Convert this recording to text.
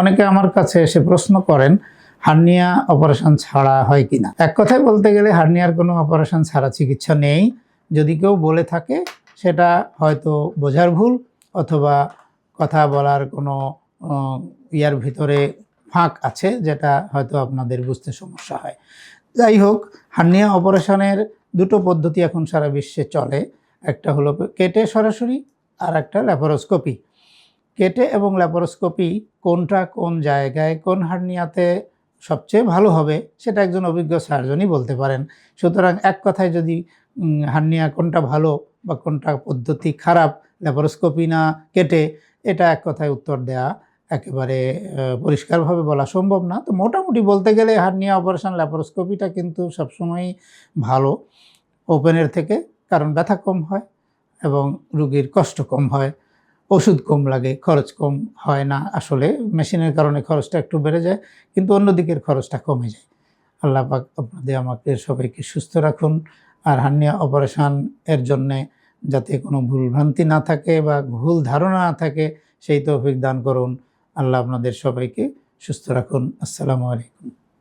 অনেকে আমার কাছে এসে প্রশ্ন করেন, হার্নিয়া অপারেশন ছাড়া হয় কিনা? এক কথায় বলতে গেলে হার্নিয়ার কোনো অপারেশন ছাড়া চিকিৎসা নেই। যদি কেউ বলে থাকে, সেটা হয়তো বোঝার ভুল অথবা কথা বলার কোনো ইয়ার ভিতরে ফাঁক আছে, যেটা হয়তো আপনাদের বুঝতে সমস্যা হয়। যাই হোক, হার্নিয়া অপারেশনের দুটো পদ্ধতি এখন সারা বিশ্বে চলে। একটা হলো কেটে সরাসরি, আর একটা ল্যাপারোস্কোপি। কেটে এবং ল্যাপারোস্কোপি কোনটা কোন জায়গায় কোন হার্নিয়াতে সবচেয়ে ভালো হবে সেটা একজন অভিজ্ঞ সার্জনই বলতে পারেন। সুতরাং এক কথায় যদি হার্নিয়া কোনটা ভালো বা কোনটা পদ্ধতি খারাপ ল্যাপারোস্কোপি না কেটে, এটা এক কথায় উত্তর দেয়া একেবারে পরিষ্কারভাবে বলা সম্ভব না। তো মোটামুটি বলতে গেলে হার্নিয়া অপারেশন ল্যাপারোস্কোপিটা কিন্তু সবসময়ই ভালো। ওপেনের থেকে কারণ ব্যথা কম হয় এবং রুগীর কষ্ট কম হয়। ওষুধ কম লাগে, খরচ কম হয় না। আসলে মেশিনের কারণে খরচটা একটু বেড়ে যায়, কিন্তু অন্য দিকের খরচটা কমে যায়। আল্লাহ পাক আপনাদের আমাকে সবাইকে সুস্থ রাখুন, আর হার্নিয়া অপারেশান এর জন্যে যাতে কোনো ভুল ভ্রান্তি না থাকে বা ভুল ধারণা না থাকে, সেই তৌফিক দান করুন। আল্লাহ আপনাদের সবাইকে সুস্থ রাখুন। আসসালামু আলাইকুম।